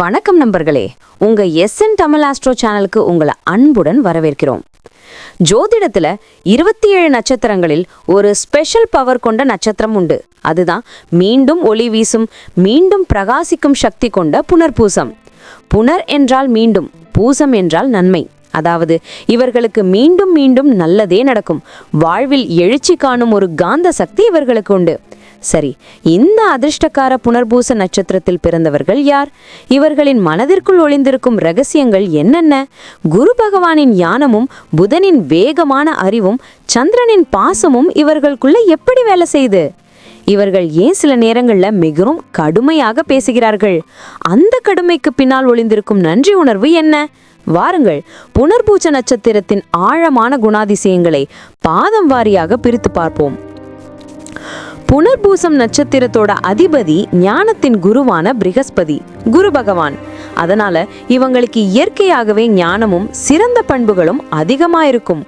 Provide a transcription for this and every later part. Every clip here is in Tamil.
வணக்கம் நண்பர்களே. உங்க எஸ்என் தமிழ் ஆஸ்ட்ரோ சேனலுக்கு உங்களை அன்புடன் வரவேற்கிறோம். ஜோதிடத்துல இருபத்தி ஏழு நட்சத்திரங்களில் ஒரு ஸ்பெஷல் பவர் கொண்ட நட்சத்திரம் உண்டு. அதுதான் மீண்டும் ஒளி வீசும் மீண்டும் பிரகாசிக்கும் சக்தி கொண்ட புனர்பூசம். புனர் என்றால் மீண்டும் பூசம் என்றால் நன்மை. அதாவது இவர்களுக்கு மீண்டும் மீண்டும் நல்லதே நடக்கும். வாழ்வில் எழுச்சி காணும் ஒரு காந்த சக்தி இவர்களுக்கு உண்டு. சரி இந்த அதிர்ஷ்டக்கார புனர்பூச நட்சத்திரத்தில் பிறந்தவர்கள் யார்? இவர்களின் மனதிற்குள் ஒளிந்திருக்கும் ரகசியங்கள் என்னென்ன? குரு பகவானின் ஞானமும் புதனின் வேகமான அறிவும் சந்திரனின் பாசமும் இவர்களுக்குள்ள எப்படி வேலை செய்து? இவர்கள் ஏன் சில நேரங்களில் மிகவும் கடுமையாக பேசுகிறார்கள்? அந்த கடுமைக்கு பின்னால் ஒளிந்திருக்கும் நன்றி உணர்வு என்ன? வாருங்கள் புனர்பூச்ச நட்சத்திரத்தின் ஆழமான குணாதிசயங்களை பாதம் வாரியாக பிரித்து பார்ப்போம். புனர்பூசம் நட்சத்திரத்தோட அதிபதி ஞானத்தின் குருவான பிருகஸ்பதி குரு பகவான். அதனால இவங்களுக்கு இயற்கையாகவே ஞானமும் சிறந்த பண்புகளும் அதிகமாயிருக்கும்.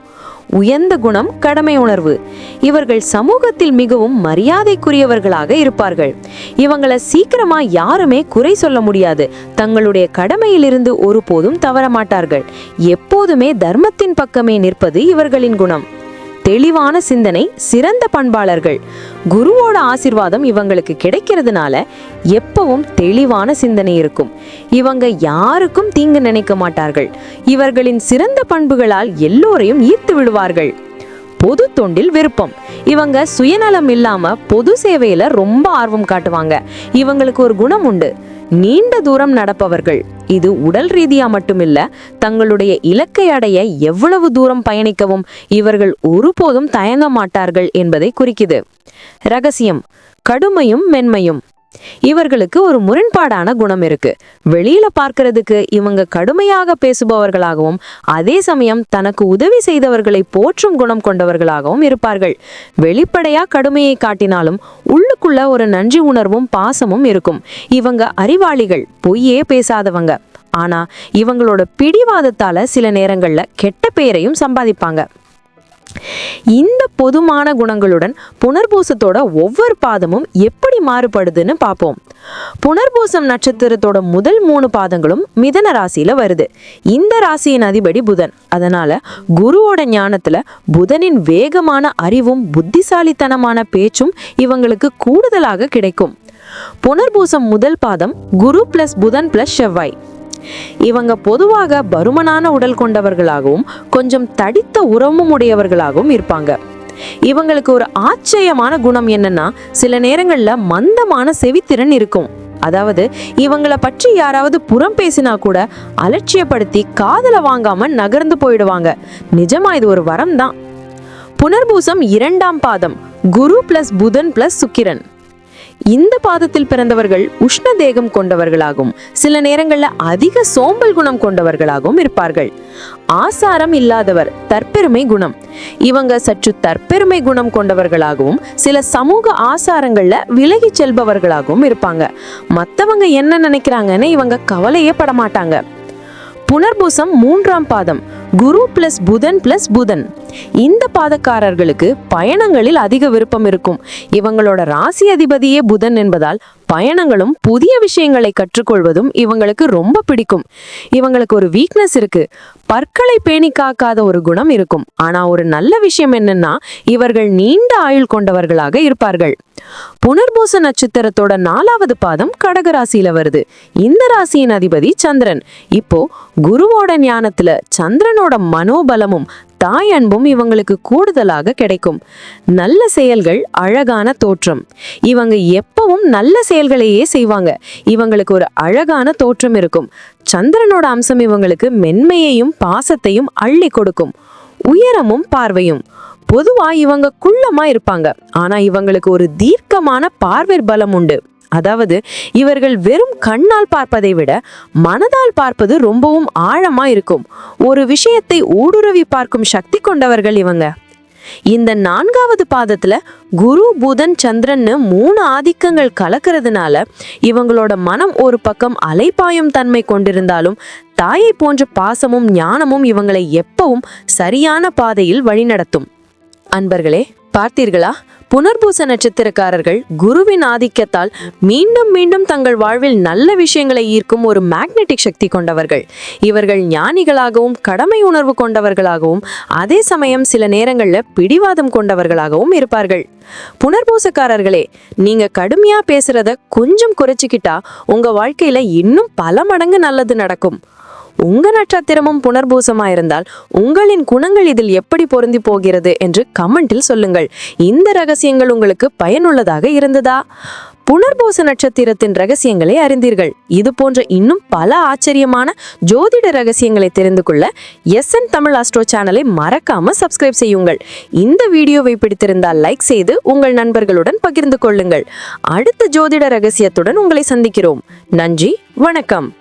உயர்ந்த குணம் கடமை உணர்வு. இவர்கள் சமூகத்தில் மிகவும் மரியாதைக்குரியவர்களாக இருப்பார்கள். இவங்களை சீக்கிரமா யாருமே குறை சொல்ல முடியாது. தங்களுடைய கடமையிலிருந்து ஒருபோதும் தவற மாட்டார்கள் எப்போதுமே தர்மத்தின் பக்கமே நிற்பது இவர்களின் குணம். தெளிவான சிந்தனை சிறந்த பண்பாளர்கள். குருவோட ஆசிர்வாதம் இவங்களுக்கு கிடைக்கிறதுனால எப்பவும் தெளிவான சிந்தனை இருக்கும். இவங்க யாருக்கும் தீங்கு நினைக்க மாட்டார்கள். இவர்களின் சிறந்த பண்புகளால் எல்லோரையும் ஈர்த்து விடுவார்கள். பொது தொண்டில் விருப்பம். இவங்க சுயநலம் இல்லாம பொது சேவையில ரொம்ப ஆர்வம் காட்டுவாங்க. இவங்களுக்கு ஒரு குணம் உண்டு. நீண்ட தூரம் நடப்பவர்கள். இது உடல் ரீதியா மட்டுமில்ல தங்களுடைய இலக்கை அடைய எவ்வளவு தூரம் பயணிக்கவும் இவர்கள் ஒருபோதும் தயங்க மாட்டார்கள் என்பதை குறிக்குது. ரகசியம் கடுமையும் மென்மையும். இவர்களுக்கு ஒரு முரண்பாடான குணம் இருக்கு. வெளியில பார்க்கறதுக்கு இவங்க கடுமையாக பேசுபவர்களாகவும் அதே சமயம் தனக்கு உதவி செய்தவர்களை போற்றும் குணம் கொண்டவர்களாகவும் இருப்பார்கள். வெளிப்படையா கடுமையை காட்டினாலும் உள்ளுக்குள்ள ஒரு நன்றி உணர்வும் பாசமும் இருக்கும். இவங்க அறிவாளிகள் பொய்யே பேசாதவங்க. ஆனா இவங்களோட பிடிவாதத்தால சில நேரங்கள்ல கெட்ட பெயரையும் சம்பாதிப்பாங்க. இந்த பொதுமான குணங்களுடன் புனர்பூசத்தோட ஒவ்வொரு பாதமும் எப்படி மாறுபடுதுன்னு பார்ப்போம் புனர்பூசம் நட்சத்திரத்தோட முதல் மூணு பாதங்களும் மிதன ராசியில வருது. இந்த ராசியின் அதிபதி புதன். அதனால குருவோட ஞானத்துல புதனின் வேகமான அறிவும் புத்திசாலித்தனமான பேச்சும் இவங்களுக்கு கூடுதலாக கிடைக்கும். புனர்பூசம் முதல் பாதம் குரு பிளஸ் புதன் பிளஸ் செவ்வாய். இவங்க பொதுவாக பருமனான உடல் கொண்டவர்களாகவும் கொஞ்சம் தடித்த உறவும் உடையவர்களாகவும் இருப்பாங்க. இவங்களுக்கு ஒரு ஆச்சரியமான குணம் என்னன்னா சில நேரங்கள்ல மந்தமான செவித்திறன் இருக்கும். அதாவது இவங்களை பற்றி யாராவது புறம் பேசினா கூட அலட்சியப்படுத்தி காதல வாங்காம நகர்ந்து போயிடுவாங்க. நிஜமா இது ஒரு வரம் தான். புனர்பூசம் இரண்டாம் பாதம் குரு பிளஸ் புதன் பிளஸ் சுக்கிரன். இந்த பாதத்தில் பிறந்தவர்கள் உஷ்ண தேகம் கொண்டவர்களாகவும் சில நேரங்களில் அதிக சோம்பல் குணம் கொண்டவர்களாகவும் இருப்பார்கள். ஆசாரம் இல்லாதவர் தற்பெருமை குணம். இவங்க சற்று தற்பெருமை குணம் கொண்டவர்களாகவும் சில சமூக ஆசாரங்கள்ல விலகி செல்பவர்களாகவும் இருப்பாங்க. மற்றவங்க என்ன நினைக்கிறாங்கன்னு இவங்க கவலையே படமாட்டாங்க புனர்பூசம் மூன்றாம் பாதம். குரு பிளஸ் புதன் பிளஸ் புதன். இந்த பாதக்காரர்களுக்கு பயணங்களில் அதிக விருப்பம் இருக்கும். இவங்களோட ராசி அதிபதியே புதன் என்பதால் பயணங்களும் புதிய விஷயங்களை கற்றுக்கொள்வதும் இவங்களுக்கு ரொம்ப பிடிக்கும். இவங்களுக்கு ஒரு வீக்னஸ் இருக்கு. பற்களை பேணி காக்காத ஒரு குணம் இருக்கும். ஆனா ஒரு நல்ல விஷயம் என்னன்னா இவர்கள் நீண்ட ஆயுள் கொண்டவர்களாக இருப்பார்கள். புனர்பூச நட்சத்திரத்தோட நாலாவது பாதம் கடக ராசியில வருது. இந்த ராசியின் அதிபதி சந்திரன். இப்போ குருவோட ஞானத்துல சந்திரனோட மனோபலமும் தாய் அன்பும் இவங்களுக்கு கூடுதலாக கிடைக்கும். நல்ல செயல்கள் அழகான தோற்றம். இவங்க எப்பவும் நல்ல செயல்களையே செய்வாங்க. இவங்களுக்கு ஒரு அழகான தோற்றம் இருக்கும். சந்திரனோட அம்சம் இவங்களுக்கு மென்மையையும் பாசத்தையும் அள்ளி கொடுக்கும். உயரமும் பார்வையும். பொதுவா இவங்க குள்ளமா இருப்பாங்க. ஆனா இவங்களுக்கு ஒரு தீர்க்கமான பார்வை பலம் உண்டு. அதாவது இவர்கள் வெறும் கண்ணால் பார்ப்பதை விட மனதால் பார்ப்பது ரொம்பவும் ஆழமா இருக்கும். ஒரு விஷயத்தை ஊடுருவி பார்க்கும் சக்தி கொண்டவர்கள் இவங்க. இந்த நான்காவது பாதத்துல குரு புதன் சந்திரன்னு மூணு ஆதிக்கங்கள் கலக்கிறதுனால இவங்களோட மனம் ஒரு பக்கம் அலைப்பாயும் தன்மை கொண்டிருந்தாலும் தாயை போன்ற பாசமும் ஞானமும் இவங்களை எப்பவும் சரியான பாதையில் வழிநடத்தும். அன்பர்களே பார்த்தீர்களா? புனர்பூச நட்சத்திரக்காரர்கள் குருவின் ஆதிக்கத்தால் மீண்டும் மீண்டும் தங்கள் வாழ்வில் நல்ல விஷயங்களை ஈர்க்கும் ஒரு மேக்னெட்டிக் சக்தி கொண்டவர்கள். இவர்கள் ஞானிகளாகவும் கடமை உணர்வு கொண்டவர்களாகவும் அதே சமயம் சில நேரங்களில் பிடிவாதம் கொண்டவர்களாகவும் இருப்பார்கள். புனர்பூசக்காரர்களே நீங்க கடுமையா பேசுறத கொஞ்சம் குறைச்சிக்கிட்டா உங்க வாழ்க்கையில இன்னும் பல மடங்கு நல்லது நடக்கும். உங்க நட்சத்திரமும் புனர்பூசமா இருந்தால் உங்களின் குணங்கள் இதில் எப்படி பொருந்தி போகிறது என்று கமெண்டில் சொல்லுங்கள். இந்த ரகசியங்கள் உங்களுக்கு பயனுள்ளதாக இருந்ததா? புனர்பூச நட்சத்திரத்தின் ரகசியங்களை அறிந்தீர்கள். இது போன்ற இன்னும் பல ஆச்சரியமான ஜோதிட ரகசியங்களை தெரிந்து கொள்ள எஸ்என் தமிழ் ஆஸ்ட்ரோ சேனலை மறக்காம சப்ஸ்கிரைப் செய்யுங்கள். இந்த வீடியோவை பிடித்திருந்தால் லைக் செய்து உங்கள் நண்பர்களுடன் பகிர்ந்து கொள்ளுங்கள். அடுத்த ஜோதிட ரகசியத்துடன் உங்களை சந்திக்கிறோம். நன்றி வணக்கம்.